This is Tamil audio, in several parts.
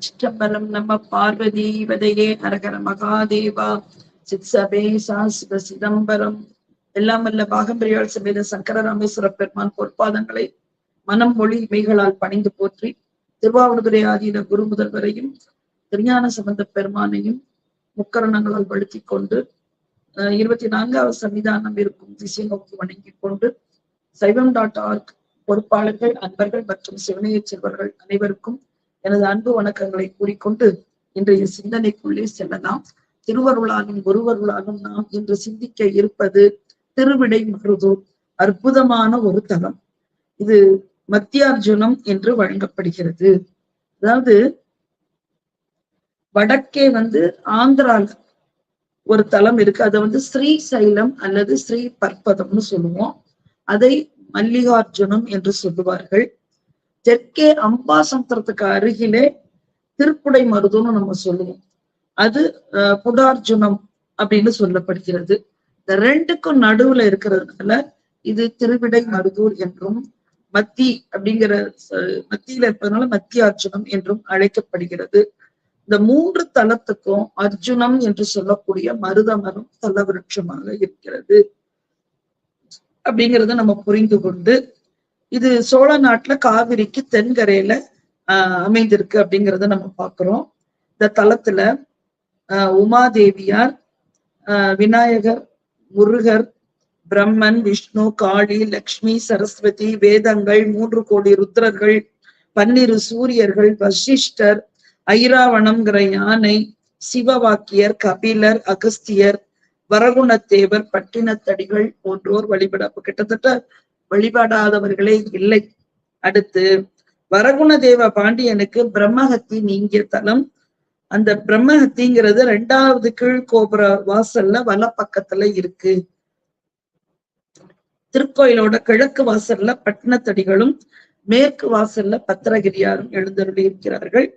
சிற்றம்பலம் நம்ம பார்வதி வதையே அரகர மகாதேவா சித்சபே சாஸ்வ சிதம்பரம் எல்லாம் வல்ல பாகம்பிரியால் சமேத சங்கர ராமேஸ்வர பெருமான் பொற்பாதங்களை மனம் மொழி மெய்களால் பணிந்து போற்றி திருவாவூர்துறை ஆதீன குரு முதல்வரையும் திருஞான சம்பந்த பெருமானையும் முக்கரணங்களால் வழுத்திக் கொண்டு அஹ் இருபத்தி நான்காவது சன்னிதானம் இருக்கும் திசை நோக்கி வணங்கிக் கொண்டு சைவம் டாட் ஆர்க் பொறுப்பாளர்கள் அன்பர்கள் மற்றும் சிவனையச் செல்வர்கள் அனைவருக்கும் எனது அன்பு வணக்கங்களை கூறிக்கொண்டு இன்றைய சிந்தனைக்குள்ளே செல்லலாம். திருவருளாலும் ஒருவருளாலும் நாம் இன்று சிந்திக்க இருப்பது திருவிடை மருதூர் அற்புதமான ஒரு தலம். இது மத்தியார்ஜுனம் என்று வழங்கப்படுகிறது. அதாவது வடக்கே வந்து ஆந்திரால ஒரு தலம் இருக்கு. அதை வந்து ஸ்ரீசைலம் அல்லது ஸ்ரீ பற்பதம்னு சொல்லுவோம். அதை மல்லிகார்ஜுனம் என்று சொல்லுவார்கள். தெற்கே அம்பாசமுத்திரத்துக்கு அருகிலே திருப்புடை மருதுன்னு நம்ம சொல்லுவோம். அது புடார்ஜுனம் அப்படின்னு சொல்லப்படுகிறது. இந்த ரெண்டுக்கும் நடுவுல இருக்கிறதுனால இது திருவிடை மருதூர் என்றும் மத்தி அப்படிங்கிற அஹ், மத்தியில இருப்பதனால மத்தியார்ஜுனம் என்றும் அழைக்கப்படுகிறது. இந்த மூன்று தலத்துக்கும் அர்ஜுனம் என்று சொல்லக்கூடிய மருத மரம் தலவிருட்சமாக இருக்கிறது. அப்படிங்கிறத நம்ம புரிந்து கொண்டு இது சோழ நாட்டுல காவிரிக்கு தென்கரையில ஆஹ் அமைந்திருக்கு அப்படிங்கிறத நம்ம பாக்குறோம். இந்த தலத்துல ஆஹ் உமாதேவியார் ஆஹ் விநாயகர் முருகர் பிரம்மன் விஷ்ணு காளி லக்ஷ்மி சரஸ்வதி வேதங்கள் மூன்று கோடி ருத்ரர்கள் பன்னிரு சூரியர்கள் வசிஷ்டர் ஐராவணம்ங்கிற யானை சிவவாக்கியர் கபிலர் அகஸ்தியர் வரகுணத்தேவர் பட்டினத்தடிகள் போன்றோர் வழிபட கிட்டத்தட்ட வழிபடாதவர்களே இல்லை. அடுத்து வரகுணதேவ பாண்டியனுக்கு பிரம்மஹத்தி நீங்கிய தலம். அந்த பிரம்மஹத்திங்கிறது ரெண்டாவது கீழ் கோபுர வாசல்ல வல பக்கத்துல இருக்கு. திருக்கோயிலோட கிழக்கு வாசல்ல பட்டினத்தடிகளும் மேற்கு வாசல்ல பத்திரகிரியாரும் எழுந்தருளி இருக்கிறார்கள்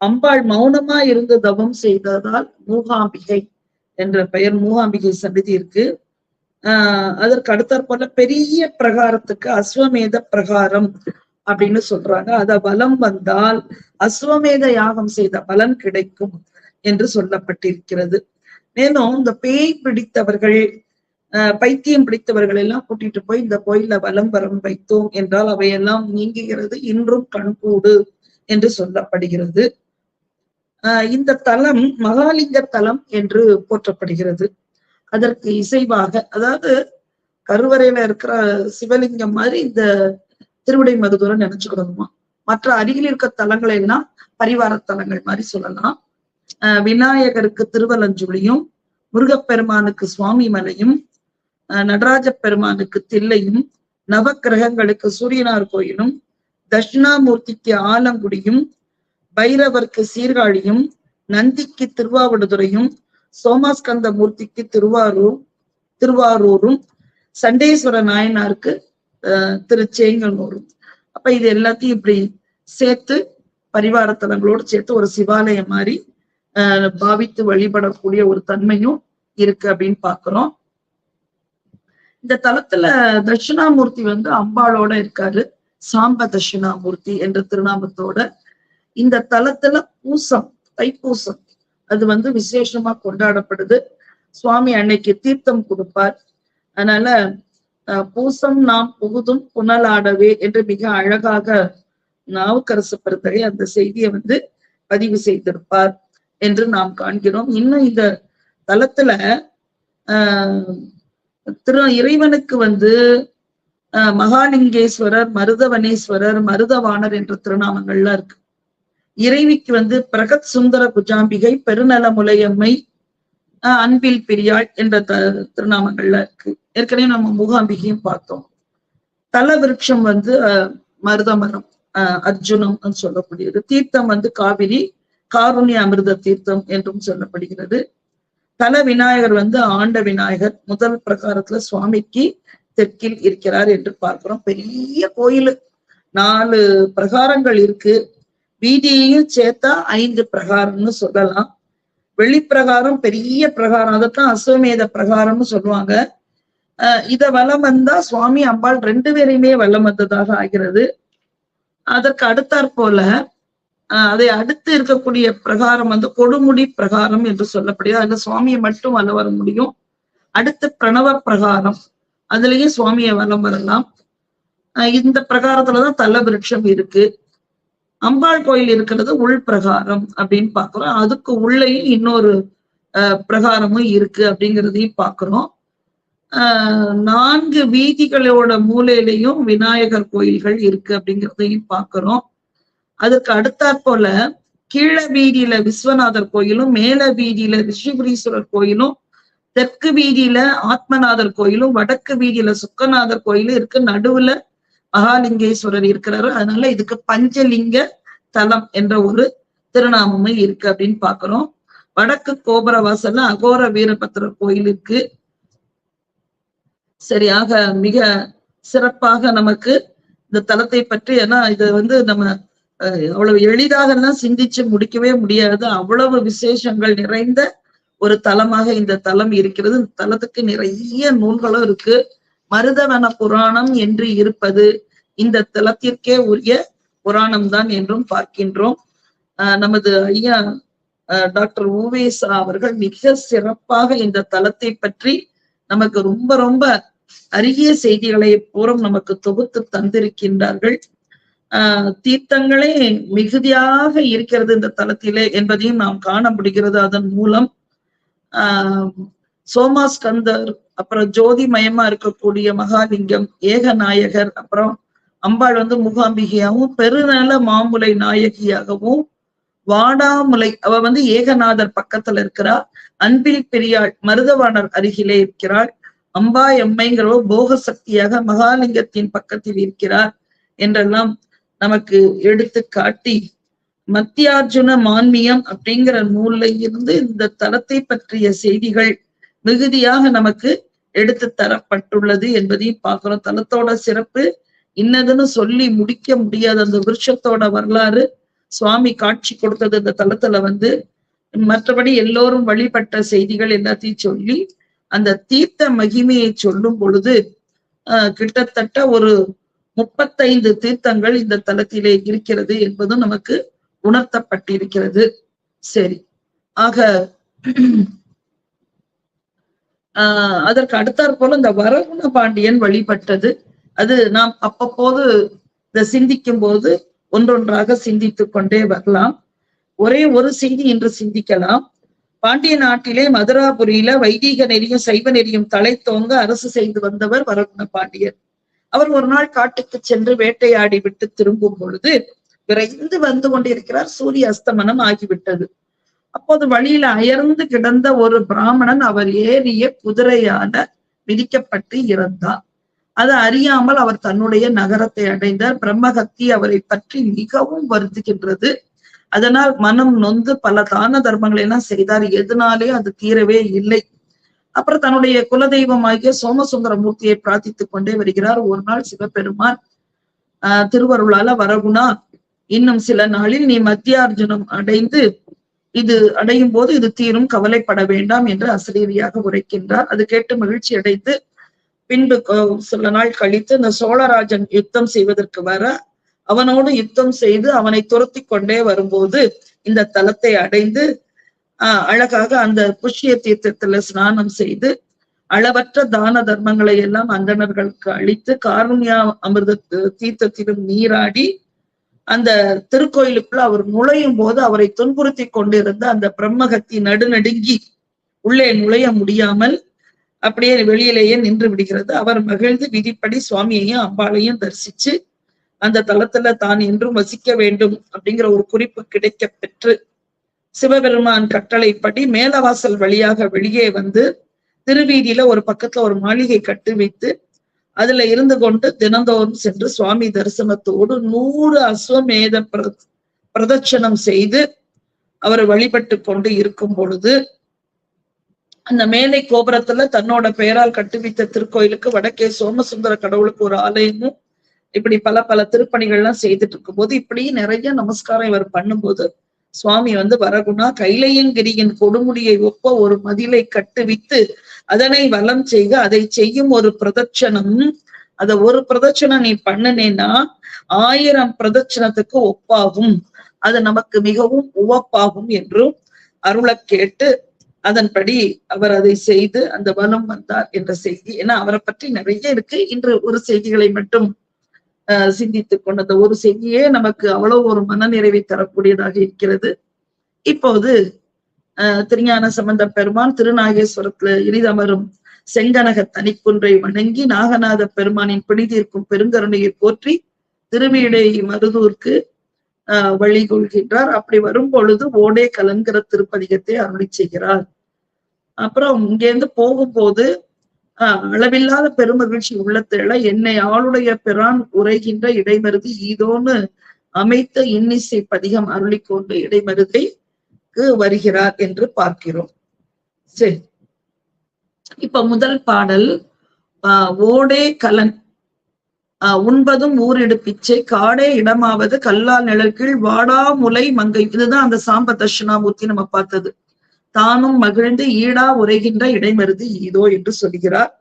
அம்பாள் மௌனமா இருந்து தவம் செய்ததால் மூகாம்பிகை என்ற பெயர் மூகாம்பிகை சன்னதி இருக்கு. ஆஹ் அதற்கு அடுத்தாற் போல பெரிய பிரகாரத்துக்கு அஸ்வமேத பிரகாரம் அப்படின்னு சொல்றாங்க. அத வலம் வந்தால் அஸ்வமேத யாகம் செய்த பலன் கிடைக்கும் என்று சொல்லப்பட்டிருக்கிறது. மேலும் இந்த பேய் பிடித்தவர்கள் ஆஹ் பைத்தியம் பிடித்தவர்கள் எல்லாம் கூட்டிட்டு போய் இந்த கோயில வலம் வரம் வைத்தோம் என்றால் அவையெல்லாம் நீங்குகிறது இன்றும் கண்கூடு என்று சொல்லப்படுகிறது. ஆஹ் இந்த தலம் மகாலிங்க தலம் என்று போற்றப்படுகிறது. அதற்கு இசைவாக அதாவது கருவறையில இருக்கிற சிவலிங்கம் மாதிரி இந்த திருவிடை மதுதூரம் நினைச்சுக்கணுமா மற்ற அருகில் இருக்க தலங்களை எல்லாம் பரிவார தலங்கள் மாதிரி சொல்லலாம். விநாயகருக்கு திருவலஞ்சுழியும் முருகப்பெருமானுக்கு சுவாமி மலையும் நடராஜ பெருமானுக்கு தில்லையும் நவக்கிரகங்களுக்கு சூரியனார் கோயிலும் தட்சிணாமூர்த்திக்கு ஆலங்குடியும் பைரவருக்கு சீர்காழியும் நந்திக்கு திருவாவடுதுறையும் சோமாஸ்கந்த மூர்த்திக்கு திருவாரூர் திருவாரூரும் சண்டேஸ்வர நாயனாருக்கு திரு திருச்சேங்கனூரும் அப்ப இது எல்லாத்தையும் இப்படி சேர்த்து பரிவாரத்தலங்களோடு சேர்த்து ஒரு சிவாலயம் மாதிரி பாவித்து வழிபடக்கூடிய ஒரு தன்மையும் இருக்கு அப்படின்னு பாக்குறோம். இந்த தலத்துல தட்சிணாமூர்த்தி வந்து அம்பாளோட இருக்காரு. சாம்ப தட்சிணாமூர்த்தி என்ற திருநாமத்தோட இந்த தலத்துல பூசம் தைப்பூசம் அது வந்து விசேஷமா கொண்டாடப்படுது. சுவாமி அன்னைக்கு தீர்த்தம் கொடுப்பார். அதனால பூசம் நாம் புகுதும் புனலாடவே என்று மிக அழகாக நாவுக்கரசு பெருந்தகை அந்த செய்தியை வந்து பதிவு செய்திருப்பார் என்று நாம் காண்கிறோம். இன்னும் இந்த தலத்துல ஆஹ் திரு இறைவனுக்கு வந்து மகாலிங்கேஸ்வரர் மருதவனேஸ்வரர் மருதவாணர் என்ற திருநாமங்கள்லாம் இருக்கு. இறைவிக்கு வந்து பிரகத் சுந்தர குஜாம்பிகை பெருநல முலையம்மை அன்பில் பிரியாள் என்ற த திருநாமங்கள்ல இருக்கு. ஏற்கனவே நம்ம மூகாம்பிகையும் பார்த்தோம். தல விருட்சம் வந்து மருதமரம் அர்ஜுனம் சொல்லக்கூடியது. தீர்த்தம் வந்து காவிரி காருண்ய அமிர்த தீர்த்தம் என்றும் சொல்லப்படுகிறது. தல விநாயகர் வந்து ஆண்ட விநாயகர். முதல் பிரகாரத்துல சுவாமிக்கு தெற்கில் இருக்கிறார் என்று பார்க்கிறோம். பெரிய கோயில். நாலு பிரகாரங்கள் இருக்கு. வீதியையும் சேர்த்தா ஐந்து பிரகாரம்னு சொல்லலாம். வெளிப்பிரகாரம் பெரிய பிரகாரம். அதைத்தான் அஸ்வமேத பிரகாரம்னு சொல்லுவாங்க. அஹ் இத வலம் வந்தா சுவாமி அம்பாள் ரெண்டு பேரையுமே வலம் வந்ததாக ஆகிறது. அதற்கு அடுத்தாற் போல அதை அடுத்து இருக்கக்கூடிய பிரகாரம் வந்து கொடுமுடி பிரகாரம் என்று சொல்லப்படுகிறது. அதுல சுவாமியை மட்டும் வலம் வர முடியும். அடுத்து பிரணவ பிரகாரம். அதுலயும் சுவாமியை வலம் வரலாம். இந்த பிரகாரத்துலதான் தல விருட்சம் இருக்கு. அம்பாள் கோயில் இருக்கிறது உள் பிரகாரம் அப்படின்னு பாக்குறோம் அதுக்கு உள்ளேயும் இன்னொரு ஆஹ் பிரகாரமும் இருக்கு அப்படிங்கிறதையும் பாக்குறோம் ஆஹ் நான்கு வீதிகளோட மூலையிலையும் விநாயகர் கோயில்கள் இருக்கு அப்படிங்கிறதையும் பாக்குறோம் அதுக்கு அடுத்தாற் போல கீழ வீதியில விஸ்வநாதர் கோயிலும் மேல வீதியில ரிஷிபுரீஸ்வரர் கோயிலும் தெற்கு வீதியில ஆத்மநாதர் கோயிலும் வடக்கு வீதியில சுக்கநாதர் கோயிலும் இருக்கு. நடுவுல மகாலிங்கேஸ்வரர் இருக்கிறாரு. அதனால இதுக்கு பஞ்சலிங்க தலம் என்ற ஒரு திருநாமமும் இருக்கு அப்படின்னு பாக்குறோம். வடக்கு கோபுர வாசல்ல அகோர வீரபத்திரர் கோயில் இருக்கு. சரியாக மிக சிறப்பாக நமக்கு இந்த தலத்தை பற்றி ஏன்னா இது வந்து நம்ம அவ்வளவு எளிதாக எல்லாம் சிந்திச்சு முடிக்கவே முடியாது. அவ்வளவு விசேஷங்கள் நிறைந்த ஒரு தலமாக இந்த தலம் இருக்கிறது. இந்த தலத்துக்கு நிறைய நூல்களும் இருக்கு. மருதவன புராணம் என்று இருப்பது இந்த தலத்திற்கே உரிய புராணம் தான் என்றும் பார்க்கின்றோம். நமது ஐயா டாக்டர் ஊவேசா அவர்கள் மிக சிறப்பாக இந்த தலத்தை பற்றி நமக்கு ரொம்ப ரொம்ப அரிய செய்திகளை பூரம் நமக்கு தொகுத்து தந்திருக்கின்றார்கள். ஆஹ் தீர்த்தங்களே மிகுதியாக இருக்கிறது இந்த தலத்திலே என்பதையும் நாம் காண முடிகிறது. அதன் மூலம் ஆஹ் சோமாஸ்கந்தர் அப்புறம் ஜோதி மயமா இருக்கக்கூடிய மகாலிங்கம் ஏகநாயகர் அப்புறம் அம்பாள் வந்து முகாம்பிகையாகவும் பெருநல மாமுலை நாயகியாகவும் வாடாமுலை அவ வந்து ஏகநாதர் பக்கத்துல இருக்கிறா. அன்பில் பெரியாள் மருதவாணர் அருகிலே இருக்கிறாள். அம்பா எம்மைங்கிறவ போக சக்தியாக மகாலிங்கத்தின் பக்கத்தில் இருக்கிறார் என்றெல்லாம் நமக்கு எடுத்து காட்டி மத்தியார்ஜுன மான்மியம் அப்படிங்கிற நூல்ல இருந்து இந்த தலத்தை பற்றிய செய்திகள் மிகுதியாக நமக்கு எடுத்து தரப்பட்டுள்ளது என்பதையும் பார்க்கிறோம். தலத்தோட சிறப்பு இன்னதுன்னு சொல்லி முடிக்க முடியாத அந்த விருட்சத்தோட வரலாறு சுவாமி காட்சி கொடுத்தது இந்த தலத்துல வந்து மற்றபடி எல்லோரும் வழிபட்ட செய்திகள் எல்லாத்தையும் சொல்லி அந்த தீர்த்த மகிமையை சொல்லும் பொழுது ஆஹ் கிட்டத்தட்ட ஒரு முப்பத்தைந்து தீர்த்தங்கள் இந்த தலத்திலே இருக்கிறது என்பதும் நமக்கு உணர்த்தப்பட்டிருக்கிறது. சரி. ஆக ஆஹ் அதற்கு அடுத்தாற் போல இந்த வரகுண பாண்டியன் வழிபட்டது. அது நாம் அப்பப்போது இதை சிந்திக்கும் போது ஒன்றொன்றாக சிந்தித்துக் கொண்டே வரலாம். ஒரே ஒரு செய்தி என்று சிந்திக்கலாம். பாண்டிய நாட்டிலே மதுராபுரியில வைதீக நெறியும் சைவ நெறியும் தலை தோங்க அரசு செய்து வந்தவர் வரகுண பாண்டியர் அவர் ஒரு நாள் காட்டுக்கு சென்று வேட்டையாடி விட்டு திரும்பும் பொழுது விரைந்து வந்து கொண்டிருக்கிறார். சூரிய அஸ்தமனம் ஆகிவிட்டது. அப்போது வழியில அயர்ந்து கிடந்த ஒரு பிராமணன் அவர் ஏறிய குதிரையால மிதிக்கப்பட்டு இறந்தார். அது அறியாமல் அவர் தன்னுடைய நகரத்தை அடைந்தார். பிரம்மகத்தி அவரை பற்றி மிகவும் வருத்துகின்றது அதனால் மனம் நொந்து பல தான தர்மங்களை எல்லாம் செய்தார். எதனாலே அது தீரவே இல்லை. அப்புறம் தன்னுடைய குலதெய்வமாகிய சோமசுந்தர மூர்த்தியை பிரார்த்தித்துக் கொண்டே வருகிறார். ஒரு நாள் சிவபெருமான் ஆஹ் திருவருளால வரகுணா இன்னும் சில நாளில் நீ மத்தியார்ஜுனம் அடைந்து இது அடையும் போது இது தீரும் கவலைப்பட வேண்டாம் என்று அசரீரியாக உரைக்கின்றார். அது கேட்டு மகிழ்ச்சி அடைந்து பின்பு சில நாள் கழித்து இந்த சோழராஜன் யுத்தம் செய்வதற்கு வர அவனோடு யுத்தம் செய்து அவனை துரத்தி கொண்டே வரும்போது இந்த தலத்தை அடைந்து ஆஹ் அழகாக அந்த புஷ்ய தீர்த்தத்துல ஸ்நானம் செய்து அளவற்ற தான தர்மங்களை எல்லாம் அந்தணர்களுக்கு அளித்து காருண்யா அமிர்த தீர்த்தத்திலும் நீராடி அந்த திருக்கோயிலுக்குள்ள அவர் நுழையும் போது அவரை துன்புறுத்தி கொண்டிருந்த அந்த பிரம்மகத்தி நடுநடுங்கி உள்ளே நுழைய முடியாமல் அப்படியே வெளியிலேயே நின்று விடுகிறது. அவர் மகிழ்ந்து விதிப்படி சுவாமியையும் அம்பாளையும் தரிசிச்சு அந்த தலத்துல தான் என்றும் வசிக்க வேண்டும் அப்படிங்கிற ஒரு குறிப்பு கிடைக்க பெற்று சிவபெருமான் கட்டளைப்படி மேலவாசல் வழியாக வெளியே வந்து திருவீதியில ஒரு பக்கத்துல ஒரு மாளிகை கட்டி வைத்து அதுல இருந்து கொண்டு தினந்தோறும் சென்று சுவாமி தரிசனத்தோடு நூறு அஸ்வமேத பிர பிரதட்சணம் செய்து அவர் வழிபட்டு கொண்டு இருக்கும் பொழுது அந்த மேலை கோபுரத்துல தன்னோட பெயரால் கட்டுவித்த திருக்கோயிலுக்கு வடக்கே சோமசுந்தர கடவுளுக்கு ஒரு ஆலயமும் இப்படி பல பல திருப்பணிகள்லாம் செய்துட்டு இருக்கும்போது இப்படி நிறைய நமஸ்காரம் இவர் பண்ணும்போது சுவாமி வந்து வரகுணா கைலையங்கிரியின் கொடுமுடியை ஒப்ப ஒரு மதிலை கட்டுவித்து அதனை வலம் செய்க அதை செய்யும் ஒரு பிரதட்சணம். அத ஒரு பிரதட்சணம் நீ பண்ணுனேன்னா ஆயிரம் பிரதட்சணத்துக்கு ஒப்பாகும். அது நமக்கு மிகவும் உவப்பாகும் என்றும் அருளை கேட்டு அதன்படி அவர் அதை செய்து அந்த வலம் வந்தார் என்ற செய்தி. ஏன்னா அவரை பற்றி நிறைய இருக்கு. இன்று ஒரு செய்திகளை மட்டும் ஆஹ் சிந்தித்துக் கொண்ட அந்த ஒரு செய்தியே நமக்கு அவ்வளவு ஒரு மனநிறைவை தரக்கூடியதாக இருக்கிறது. இப்போது ஆஹ் திருஞான சம்பந்த பெருமான் திருநாகேஸ்வரத்துல இனிதமரும் செங்கனக தனிக்குன்றை வணங்கி நாகநாத பெருமானின் பிடிதீர்க்கும் பெருங்கருணையை போற்றி திருவீடை மருதூர்க்கு ஆஹ் வழி கொள்கின்றார் அப்படி வரும் பொழுது ஓடே கலங்கிற திருப்பதிகத்தை அருளி செய்கிறார். அப்புறம் இங்கேருந்து போகும்போது அளவில்லாத பெருமகிழ்ச்சி உள்ளத்தில என்னை ஆளுடைய பிரான் உரைகின்ற இடைமருதி ஈதோன்னு அமைத்த இன்னிசை பதிகம் அருளி கொண்டு இடைமருதைக்கு வருகிறார் என்று பார்க்கிறோம். சரி. இப்ப முதல் பாடல் ஆஹ் ஓடே கலன். ஆஹ் உண்பதும் ஊரிடு பிச்சை காடே இடமாவது கல்லால் நிழற்கீழ் வாடா முலை மங்கை. இதுதான் அந்த சாம்ப தட்சிணாமூர்த்தி நம்ம பார்த்தது. தானும் மகிழ்ந்து ஈடா உரைகின்ற இடைமருது இதோ என்று சொல்கிறார்.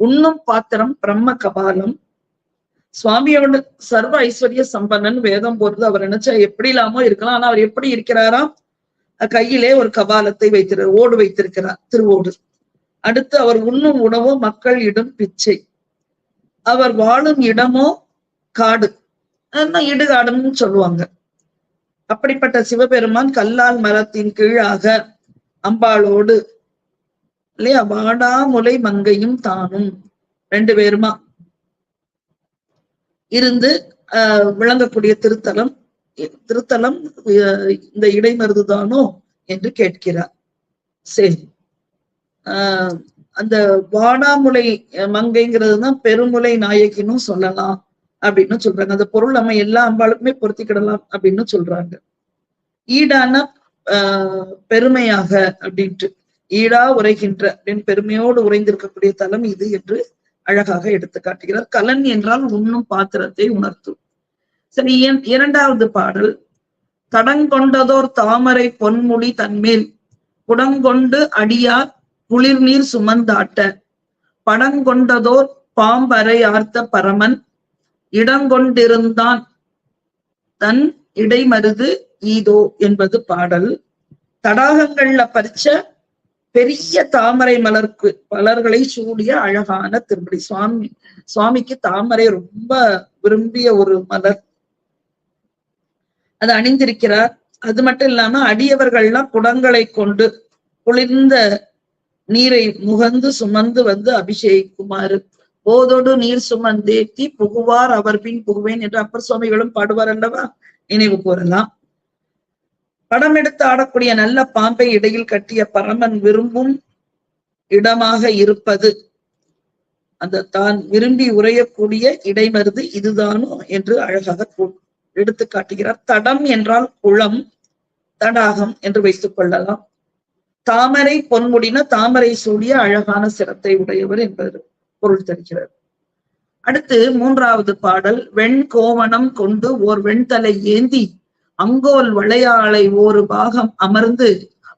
உண்ணும் பாத்திரம் பிரம்ம கபாலம். சுவாமியோட சர்வ ஐஸ்வர்ய சம்பன்னன் வேதம் போறது அவர் நினைச்சா எப்படி இல்லாமோ இருக்கலாம். ஆனா அவர் எப்படி இருக்கிறாரா கையிலே ஒரு கபாலத்தை வைத்திரு ஓடு வைத்திருக்கிறார் திருவோடு. அடுத்து அவர் உண்ணும் உணவோ மக்கள் இடும் பிச்சை. அவர் வாழும் இடமோ காடு. அதான் இடுகாடுன்னு சொல்லுவாங்க. அப்படிப்பட்ட சிவபெருமான் கல்லால் மரத்தின் கீழாக அம்பாளோடு. இல்லையா? வாடாமுலை மங்கையும் தானும். ரெண்டு பேருமா? இருந்து அஹ் விளங்கக்கூடிய திருத்தலம் திருத்தலம் இந்த இடைமருதுதானோ என்று கேட்கிறார். சரி. ஆஹ் அந்த வாடாமுலை மங்கைங்கிறது தான் பெருமுலை நாயகினும் சொல்லலாம் அப்படின்னு சொல்றாங்க. அந்த பொருள் நம்ம எல்லா அம்பாளுக்குமே பொருத்திக்கிடலாம் அப்படின்னு சொல்றாங்க. ஈடான பெருமையாக அப்படின்ட்டு ஈடா உரைகின்ற அப்படின்னு பெருமையோடு உறைந்திருக்கக்கூடிய தலம் இது என்று அழகாக எடுத்து காட்டுகிறார். கலன் என்றால் உண்ணும் பாத்திரத்தை உணர்த்தும். சரி இரண்டாவது பாடல். தடங்கொண்டதோர் தாமரை பொன்முடி தன்மேல் குடங்கொண்டு அடியார் குளிர் நீர் சுமந்தாட்ட படங்கொண்டதோர் பாம்பரை ஆர்த்த பரமன் இடங்கொண்டிருந்தான் தன் இடைமருது ஈதோ என்பது பாடல். தடாகங்கள்ல பறிச்ச பெரிய தாமரை மலர்க்கு மலர்களை சூடிய அழகான திருப்படி சுவாமி. சுவாமிக்கு தாமரை ரொம்ப விரும்பிய ஒரு மலர். அது அணிந்திருக்கிறார். அது மட்டும் இல்லாம அடியவர்கள்லாம் குடங்களை கொண்டு குளிர்ந்த நீரை முகந்து சுமந்து வந்து அபிஷேகிக்குமாறு. போதோடு நீர் சுமந்தேத்தி புகுவார் அவர் பின் புகுவேன் என்று அப்பர் சுவாமிகளும் பாடுவார் அல்லவா? நினைவு கூறலாம். படம் எடுத்து ஆடக்கூடிய நல்ல பாம்பை இடையில் கட்டிய பரமன் விரும்பும் இடமாக இருப்பது. அந்த தான் விரும்பி உரையக்கூடிய இடைமருது இதுதானோ என்று அழகாக எடுத்து காட்டுகிறார். தடம் என்றால் குளம் தடாகம் என்று வைத்துக் கொள்ளலாம். தாமரை பொன்முடின தாமரை சூடிய அழகான சிரத்தை உடையவர் என்பது பொருள் தெரிகிறது. அடுத்து மூன்றாவது பாடல் வெண் கோவணம் கொண்டு ஓர் வெண்தலை ஏந்தி அங்கோல் வளையாளை ஒரு பாகம் அமர்ந்து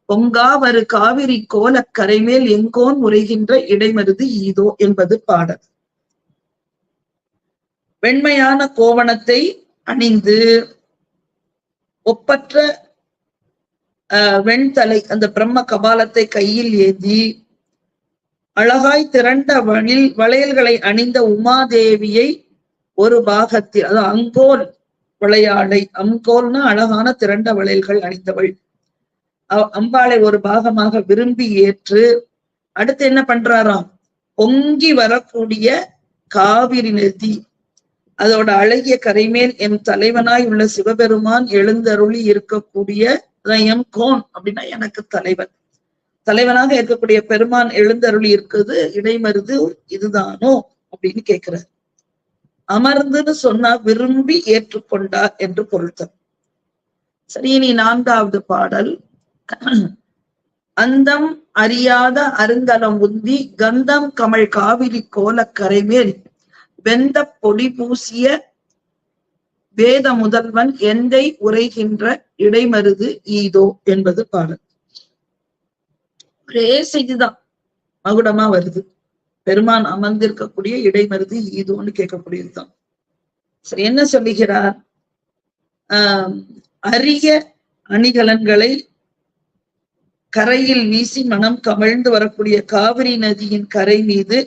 பொங்காவரு காவிரி கோலக்கரை கரைமேல் எங்கோன் முறைகின்ற இடைமருது ஈதோ என்பது பாடல். வெண்மையான கோவணத்தை அணிந்து ஒப்பற்ற வெண்தலை அந்த பிரம்ம கபாலத்தை கையில் ஏந்தி அழகாய் திரண்ட வழில் வளையல்களை அணிந்த உமாதேவியை ஒரு பாகத்தில் அது அங்கோல் விளையாடை. அம்கோல்னா அழகான திரண்ட வளையல்கள் அணிந்தவள். அம்பாளை ஒரு பாகமாக விரும்பி ஏற்று அடுத்து என்ன பண்றாராம்? பொங்கி வரக்கூடிய காவிரி நதி அதோட அழகிய கரைமேல் என் தலைவனாய் உள்ள சிவபெருமான் எழுந்தருளி இருக்கக்கூடிய எம் கோன் அப்படின்னா எனக்கு தலைவன். தலைவனாக இருக்கக்கூடிய பெருமான் எழுந்தருளி இருக்குது இடைமருது இதுதானோ அப்படின்னு கேட்கிறார் அமர்ந்துன்னு சொன்னா விரும்பி ஏற்றுக்கொண்டார் என்று பொருத்தம். சரி இனி நான்காவது பாடல். அந்தம் அறியாத அருங்கலம் உந்தி கந்தம் கமல் காவிரி கோலக்கரை மேல் வெந்த பொடி பூசிய வேத முதல்வன் எந்தை உரைகின்ற இடைமருது ஈதோ என்பது பாடல். ஒரே செய்திதான். மகுடமா வருது. பெருமான் அமர்ந்திருக்கக்கூடிய இடைமருது இதுன்னு கேட்கக்கூடியதுதான். சரி என்ன சொல்லுகிறார்? ஆஹ் அரிய அணிகலன்களை கரையில் வீசி மனம் கமழ்ந்து வரக்கூடிய காவிரி நதியின் கரை மீது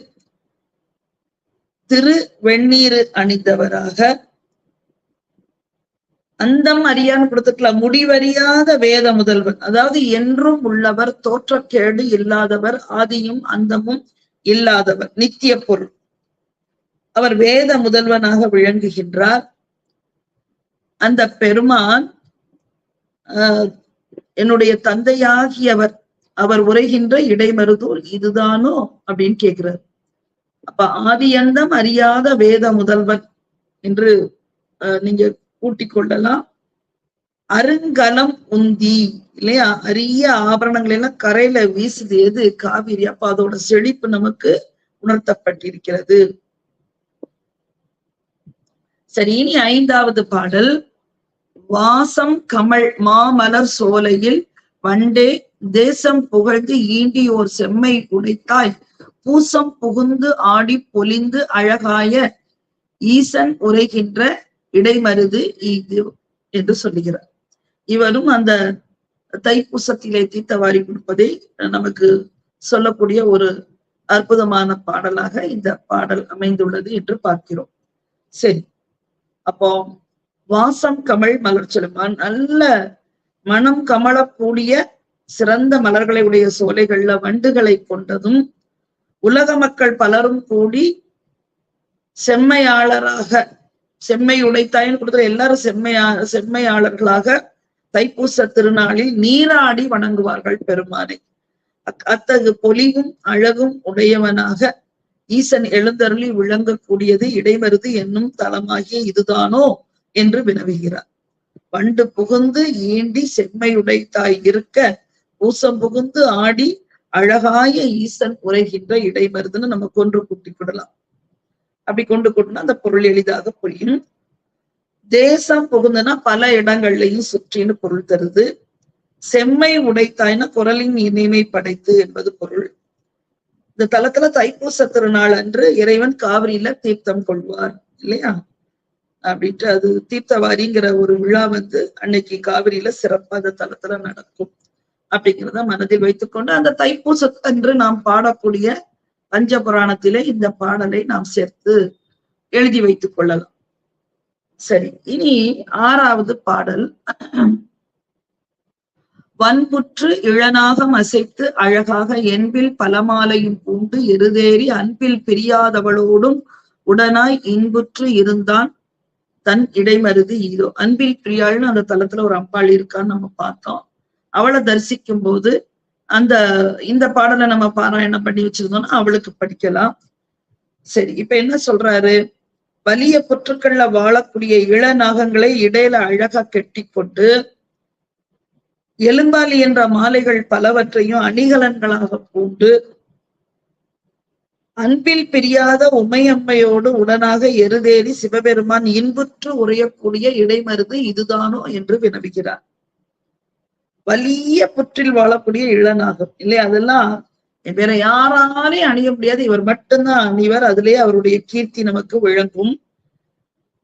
திரு வெண்ணீரு அணிந்தவராக அந்தம் அறியான்னு கொடுத்துக்கலாம். முடிவறியாத வேத முதல்வன் அதாவது என்றும் உள்ளவர் தோற்றக்கேடு இல்லாதவர் ஆதியும் அந்தமும் இல்லாதவர் நித்திய பொருள். அவர் வேத முதல்வனாக விளங்குகின்றார். அந்த பெருமான் ஆஹ் என்னுடைய தந்தையாகியவர் அவர் உரைகின்ற இடைமருதூர் இதுதானோ அப்படின்னு கேட்கிறார் அப்ப ஆதியந்தம் அறியாத வேத முதல்வன் என்று நீங்க கூட்டிக் கொள்ளலாம். அருங்கலம் உந்தி இல்லையா? அரிய ஆபரணங்கள் எல்லாம் கரையில வீசுது. எது? காவிரி. அப்ப அதோட செழிப்பு நமக்கு உணர்த்தப்பட்டிருக்கிறது. சரி இனி ஐந்தாவது பாடல். வாசம் கமல் மாமலர் சோலையில் வண்டே தேசம் புகழ்ந்து ஈண்டி ஓர் செம்மை உடைத்தாய். பூசம் புகுந்து ஆடி பொலிந்து அழகாய ஈசன் உரைகின்ற இடைமருது இது என்று சொல்லுகிறார். இவரும் அந்த தைப்பூசத்திலே தீர்த்தவாரி கொடுப்பதை நமக்கு சொல்லக்கூடிய ஒரு அற்புதமான பாடலாக இந்த பாடல் அமைந்துள்ளது என்று பார்க்கிறோம். சரி. அப்போ வாசம் கமல் மலர் செலுமா நல்ல மனம் கமலக்கூடிய சிறந்த மலர்களை உடைய சோலைகள்ல வண்டுகளை கொண்டதும் உலக மக்கள் பலரும் கூடி செம்மையாளராக செம்மை உடைத்தாயின்னு கொடுத்த எல்லாரும் செம்மையா செம்மையாளர்களாக தைப்பூச திருநாளில் நீராடி வணங்குவார்கள் பெருமானை. அத்தகு பொலிவும் அழகும் உடையவனாக ஈசன் எழுந்தருளி விளங்கக்கூடியது இடைமருது என்னும் தலமாகிய இதுதானோ என்று வினவுகிறார். வண்டு புகுந்து ஈண்டி செம்மையுடைத்தாய் இருக்க பூசம் புகுந்து ஆடி அழகாய ஈசன் உரைகின்ற இடைமருதுன்னு நம்ம கொன்று கூட்டி விடலாம் அப்படி கொண்டு கூட்டினா அந்த பொருள் எளிதாக புரியும். தேசம் புகுந்துன்னா பல இடங்கள்லையும் சுற்றின்னு பொருள் தருது. செம்மை உடைத்தாய்னா குரலின் இனிமை படைத்து என்பது பொருள். இந்த தலத்துல தைப்பூச திருநாள் அன்று இறைவன் காவிரியில தீர்த்தம் கொள்வார் இல்லையா? அப்படின்ட்டு அது தீர்த்தவாரிங்கிற ஒரு விழா வந்து அன்னைக்கு காவிரியில சிறப்பா அந்த தலத்துல நடக்கும் அப்படிங்கிறத மனதில் வைத்துக்கொண்டு அந்த தைப்பூச அன்று நாம் பாடக்கூடிய பஞ்சபுராணத்திலே இந்த பாடலை நாம் சேர்த்து எழுதி வைத்துக் கொள்ளலாம். சரி இனி ஆறாவது பாடல். வன்புற்று இளனாகம் அசைத்து அழகாக என்பில் பலமாலையும் பூண்டு எருதேறி அன்பில் பிரியாதவளோடும் உடனாய் இன்புற்று இருந்தான் தன் இடைமருது ஈரோ. அன்பில் பிரியாள்னு அந்த தளத்துல ஒரு அம்பாள் இருக்கான்னு நம்ம பார்த்தோம். அவளை தரிசிக்கும் போது அந்த இந்த பாடலை நம்ம பாராயணம் பண்ணி வச்சிருந்தோம்னா அவளுக்கு படிக்கலாம். சரி இப்ப என்ன சொல்றாரு? வலிய புற்றுக்கள்ல வாழக்கூடிய இளநாகங்களை இடையில அழகா கெட்டி கொண்டு எலும்பாலி என்ற மாலைகள் பலவற்றையும் அணிகலன்களாக பூண்டு அன்பில் பிரியாத உமையம்மையோடு உடனாக எருதேறி சிவபெருமான் இன்புற்று உரையக்கூடிய இடைமருது இதுதானோ என்று வினவுகிறார். வலிய புற்றில் வாழக்கூடிய இளநாகம் இல்லை அதெல்லாம் வேற யாராலையும் அணிய முடியாது. இவர் மட்டும்தான் அணிவர். அதிலே அவருடைய கீர்த்தி நமக்கு விளங்கும்.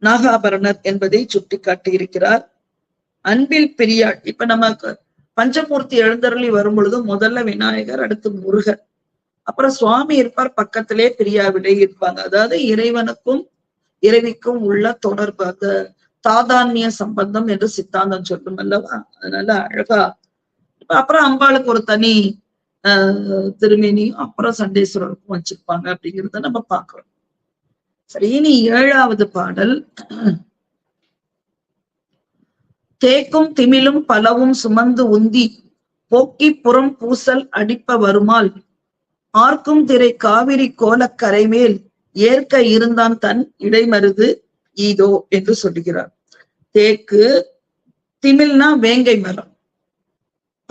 நாகாபரணர் என்பதை சுட்டி காட்டியிருக்கிறார் அன்பில் பெரியாள். இப்ப நமக்கு பஞ்சமூர்த்தி எழுந்தருளி வரும் பொழுது முதல்ல விநாயகர் அடுத்து முருகர். அப்புறம் சுவாமி இருப்பார். பக்கத்திலே பெரியாவிலே இருப்பாங்க. அதாவது இறைவனுக்கும் இறைவிக்கும் உள்ள தொடர்பு. அந்த தாதான்மிய சம்பந்தம் என்று சித்தாந்தம் சொல்லும் அல்லவா? அதனால அழகா. அப்புறம் அம்பாளுக்கு ஒரு தனி திருமேனியும் அப்புறம் சண்டேஸ்வரருக்கும் வச்சிருப்பாங்க அப்படிங்கிறத நம்ம பாக்குறோம் சரி இனி ஏழாவது பாடல். தேக்கும் திமிலும் பலவும் சுமந்து உந்தி போக்கி புறம் பூசல் அடிப்ப வருமால் ஆர்க்கும் திரை காவிரி கோலக்கரை மேல் ஏற்க இருந்தான் தன் இடைமருது ஈதோ என்று சொல்லுகிறார். தேக்கு திமில்னா வேங்கை மரம்.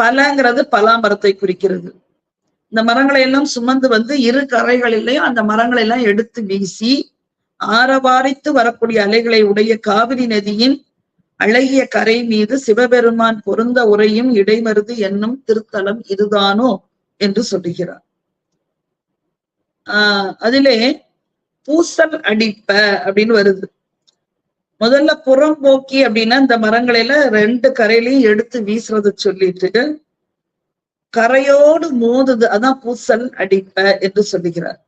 பலங்கிறது பலாமரத்தை குறிக்கிறது. இந்த மரங்களை எல்லாம் சுமந்து வந்து இரு கரைகளிலையும் அந்த மரங்களை எல்லாம் எடுத்து வீசி ஆரவாரித்து வரக்கூடிய அலைகளை உடைய காவிரி நதியின் அழகிய கரை மீது சிவபெருமான் பொருந்த உரையும் இடைமருது என்னும் திருத்தலம் இதுதானோ என்று சொல்லுகிறார். ஆஹ் அதிலே பூசல் அடிப்ப அப்படின்னு வருது. முதல்ல புறம்போக்கி அப்படின்னா இந்த மரங்களையில ரெண்டு கரையிலையும் எடுத்து வீசுறத சொல்லிட்டு கரையோடு மோதுது. அதான் பூசல் அடிப்ப என்று சொல்லுகிறார்.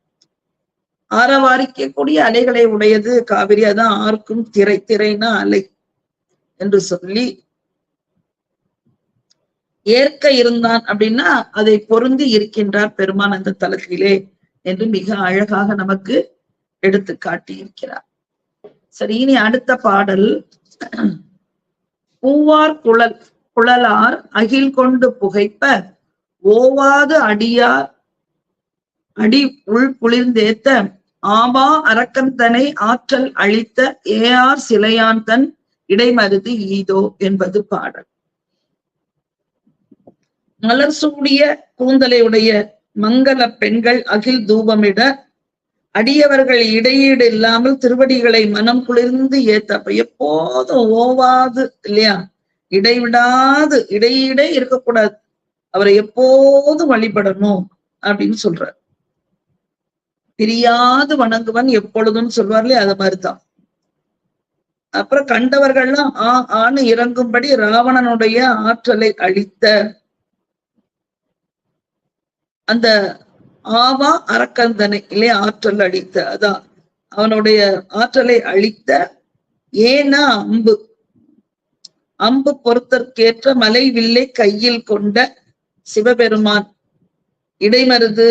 ஆரவாரிக்கக்கூடிய அலைகளை உடையது காவிரி. அதான் ஆர்க்கும் திரை திரைனா அலை என்று சொல்லி ஏற்க இருந்தான் அப்படின்னா அதை பொருந்தி இருக்கின்றார் பெருமான் அந்த தலத்திலே என்று மிக அழகாக நமக்கு எடுத்து காட்டி இருக்கிறார் சரி இனி அடுத்த பாடல். பூவார் குழல் குழலார் அகில் கொண்டு புகைப்ப ஓவாது அடியார் அடி உள் குளிர்ந்தேத்த ஆபா அரக்கந்தனை ஆற்றல் அளித்த ஏஆர் சிலையான் தன் இடைமருது ஈதோ என்பது பாடல். மலர் சூடிய கூந்தலையுடைய மங்கள பெண்கள் அகில் தூபமிட அடியவர்கள் இடையீடு இல்லாமல் திருவடிகளை மனம் குளிர்ந்து ஏத்தப்ப எப்போதும் ஓவாது இல்லையா? இடைவிடாது இடையீடே இருக்கக்கூடாது. அவரை எப்போதும் வழிபடணும் அப்படின்னு சொல்றார். பிரியாது வணங்குவன் எப்பொழுதும் சொல்வார்லே அது மாதிரிதான். அப்புறம் கண்டவர்கள்லாம் ஆ ஆணு இறங்கும்படி ராவணனுடைய ஆற்றலை அழித்த அந்த ஆவா அரக்கந்தனை இல்லையா? ஆற்றல் அழித்த அதான். அவனுடைய ஆற்றலை அழித்த ஏனா அம்பு. அம்பு பொறுத்தற்கேற்ற மலை வில்லை கையில் கொண்ட சிவபெருமான். இடைமருது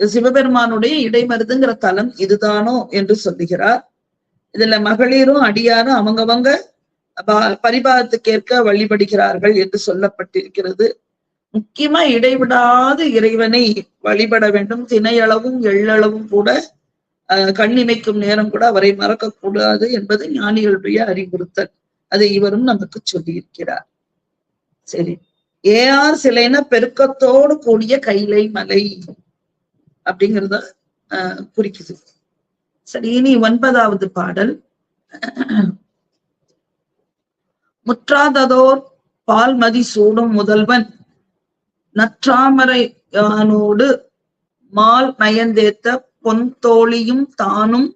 சிவபெருமானுடைய இடைமருதுங்கிற தலம் இதுதானோ என்று சொல்லுகிறார். இதுல மகளிரும் அடியாரும் அவங்கவங்க பரிபாகத்துக்கேற்க வழிபடுகிறார்கள் என்று சொல்லப்பட்டிருக்கிறது. முக்கியமா இடைவிடாது இறைவனை வழிபட வேண்டும். திணையளவும் எள்ளளவும் கூட கண்ணிமைக்கும் நேரம் கூட அவரை மறக்க கூடாது என்பது ஞானிகளுடைய அறிவுறுத்தல். அதை இவரும் நமக்கு சொல்லியிருக்கிறார். சரி. ஏஆர் சிலைனா பெருக்கத்தோடு கூடிய கைலை மலை அப்படிங்கிறத ஆஹ் குறிக்குது. சரி இனி ஒன்பதாவது பாடல். முற்றாததோர் பால்மதி சூடும் முதல்வன் நற்றாமரையானோடு மால் நயந்தேத்த பொன்தோழியும் தானும்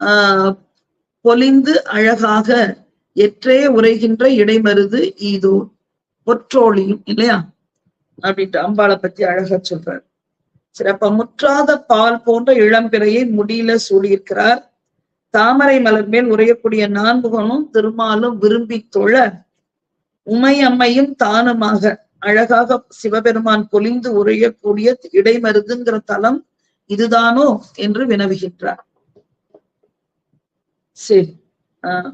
ஆஹ் பொலிந்து அழகாக எற்றே உரைகின்ற இடைமருது ஈதோ பொற்றோழியும் இல்லையா? அப்படின்ட்டு அம்பாளை பத்தி அழகா சொல்றார். சரி அப்ப முற்றாத பால் போன்ற இளம்பிறையை முடியில சூடியிருக்கிறார். தாமரை மலர் மேல் உரையக்கூடிய நான்முகனும் திருமாலும் விரும்பி தொழ உமையம்மையும் தானுமாக அழகாக சிவபெருமான் பொலிந்து உரையக்கூடிய இடைமருதுங்கிற தலம் இதுதானோ என்று வினவுகின்றார். சரி. ஆஹ்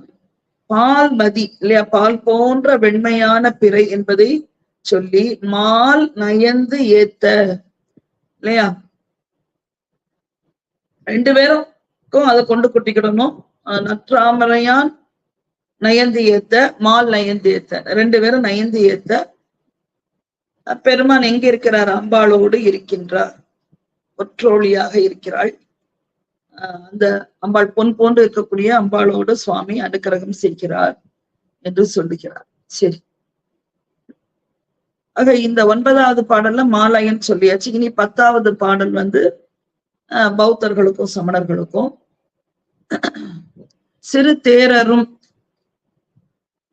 பால் மதி இல்லையா? பால் போன்ற வெண்மையான பிறை என்பதை சொல்லி மால் நயந்து ஏத்த இல்லையா? ரெண்டு பேருக்கும் அதை கொண்டு குட்டிக்கிடணும். நற்றாமரையான் நயந்து ஏத்த மால் நயந்து ஏத்த ரெண்டு பேரும் நயந்து ஏத்த பெருமான் எங்க இருக்கிறார்? அம்பாளோடு இருக்கின்றார். ஒற்றோழியாக இருக்கிறாள். அந்த அம்பாள் பொன் போன்று இருக்கக்கூடிய அம்பாளோடு சுவாமி அனுக்கிரகம் செய்கிறார் என்று சொல்லுகிறார். சரி. ஆக இந்த ஒன்பதாவது பாடல்ல மாலையன் சொல்லியாச்சு. இனி பத்தாவது பாடல் வந்து பௌத்தர்களுக்கும் சமணர்களுக்கும். சிறு தேரரும்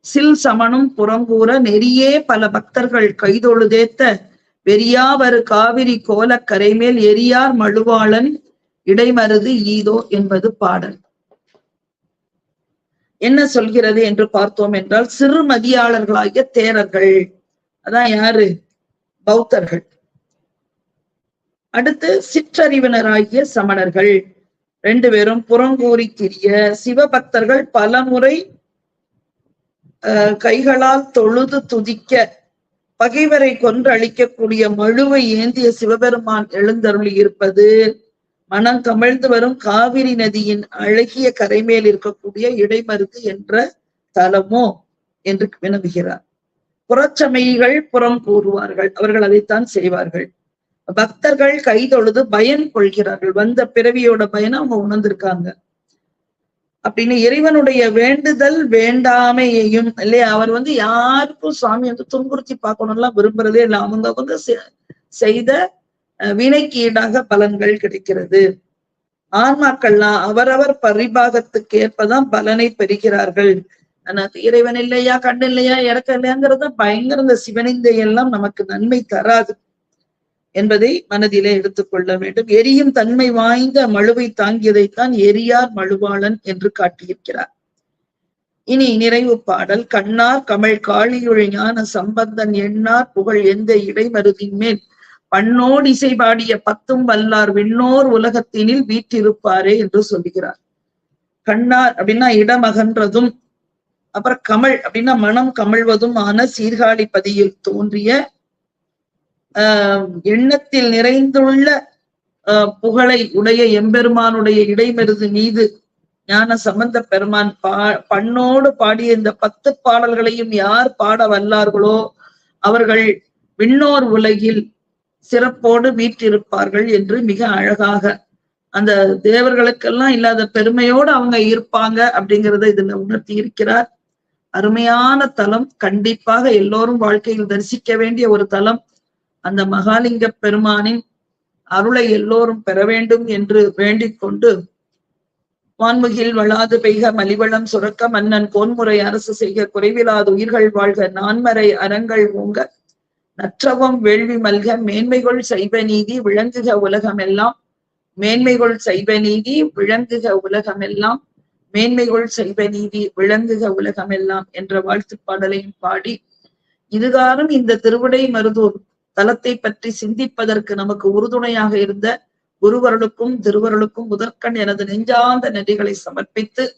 சில் சமணும் புறங்கூற நெறியே பல பக்தர்கள் கைதொழுதேத்த பெரியாவரு காவிரி கோலக்கரை கரைமேல் எரியார் மழுவாளன் இடைமருது ஈதோ என்பது பாடல். என்ன சொல்கிறது என்று பார்த்தோம் என்றால் சிறு மதியாளர்களாகிய தேரர்கள். அதான் யாரு? பௌத்தர்கள். அடுத்து சிற்றறிவினராகிய சமணர்கள். ரெண்டு பேரும் புறங்கூறி திரிய சிவபக்தர்கள் பல முறை கைகளால் தொழுது துதிக்க பகைவரை கொன்றழிக்கக்கூடிய மழுவை ஏந்திய சிவபெருமான் எழுந்தருளி இருப்பது மனம் கமிழ்ந்து வரும் காவிரி நதியின் அழகிய கரைமேல் இருக்கக்கூடிய இடைமருது என்ற தலமோ என்று வினவுகிறார். புறச்சமைகள் புறம் கூறுவார்கள் அவர்கள் அதைத்தான் செய்வார்கள். பக்தர்கள் கைதொழுது பயன் கொள்கிறார்கள். வந்த பிறவியோட பயனை அவங்க உணர்ந்திருக்காங்க. அப்படின்னு இறைவனுடைய வேண்டுதல் வேண்டாமையையும் இல்லையா? அவர் வந்து யாருக்கும் சுவாமி வந்து துன்புறுத்தி பார்க்கணும்லாம் விரும்புறதே இல்லை. அவங்க வந்து செய்த வினைக்கு ஈடாக பலன்கள் கிடைக்கிறது. ஆன்மாக்கள்லாம் அவரவர் பரிபாகத்துக்கு ஏற்பதான் பலனை பெறுகிறார்கள். ஆனா இறைவன் இல்லையா கண் இல்லையா இறக்க இல்லையாங்கிறது பயங்கர இந்த சிவனிந்தை எல்லாம் நமக்கு நன்மை தராது. என்பதை மனதிலே எடுத்துக்கொள்ள வேண்டும். எரியும் தன்மை வாய்ந்த மழுவை தாங்கியதைத்தான் எரியார் மழுவாளன் என்று காட்டியிருக்கிறார். இனி நிறைவு பாடல். கண்ணார் கமல் காளியுள் ஞான சம்பந்தன் எண்ணார் புகழ் எந்த இடைமருதின் மேல்? பண்ணோடு இசை பாடிய பத்தும் வல்லார் விண்ணோர் உலகத்தினில் வீற்றிருப்பாரே என்று சொல்லுகிறார் கண்ணார் அப்படின்னா இடமகன்றதும் அப்புறம் கமல் அப்படின்னா மனம் கமழ்வதும் ஆன சீர்காழி பதியில் தோன்றிய எண்ணத்தில் நிறைந்துள்ள புகழை உடைய எம்பெருமானுடைய இடைமருது மீது ஞான சம்பந்த பெருமான் பா பண்ணோடு பாடிய இந்த பத்து பாடல்களையும் யார் பாட வல்லார்களோ அவர்கள் விண்ணோர் உலகில் சிறப்போடு வீற்றிருப்பார்கள் என்று மிக அழகாக அந்த தேவர்களுக்கெல்லாம் இல்லாத பெருமையோடு அவங்க இருப்பாங்க அப்படிங்கிறத இதுல உணர்த்தி இருக்கிறார். அருமையான தலம் கண்டிப்பாக எல்லோரும் வாழ்க்கையில் தரிசிக்க வேண்டிய ஒரு தலம். அந்த மகாலிங்க பெருமானின் அருளை எல்லோரும் பெற வேண்டும் என்று வேண்டிக் கொண்டு வான்முகில் வளாது பெய்க மலிவளம் சுரக்க மன்னன் கோன்முறை அரசு செய்க குறைவிலாத உயிர்கள் வாழ்க நான்மறை அறங்கள் ஓங்க. நற்றவம் வேள்வி மல்க மேன்மைகள் சைவ நீதி விளங்குக உலகமெல்லாம். மேன்மைகள் சைவ நீதி விளங்குக உலகமெல்லாம். மேன்மைகள் சைவ நீதி விளங்குக உலகமெல்லாம் என்ற வாழ்த்துப் பாடலையும் பாடி. இதுகாரும் இந்த திருவிடை மருதூர் தலத்தை பற்றி சிந்திப்பதற்கு நமக்கு உறுதுணையாக இருந்த குருவருளுக்கும் திருவருளுக்கும் முதற்கண் எனது நெஞ்சார்ந்த நன்றிகளை சமர்ப்பித்து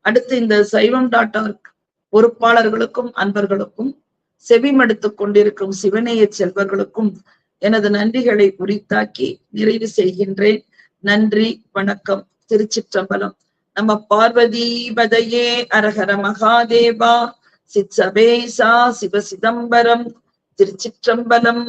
அடுத்து இந்த சைவம் டாட் ஆர்க் பொறுப்பாளர்களுக்கும் அன்பர்களுக்கும் செவிமடுத்துக் கொண்டிருக்கும் சிவநேய செல்வர்களுக்கும் எனது நன்றிகளை உரித்தாக்கி நிறைவு செய்கின்றேன். நன்றி வணக்கம். திருச்சிற்றம்பலம். நம்ம பார்வதி பதையே அரஹர மகாதேவா. சித் சபேசா சிவ சிதம்பரம் திருச்சிற்றம்பலம்.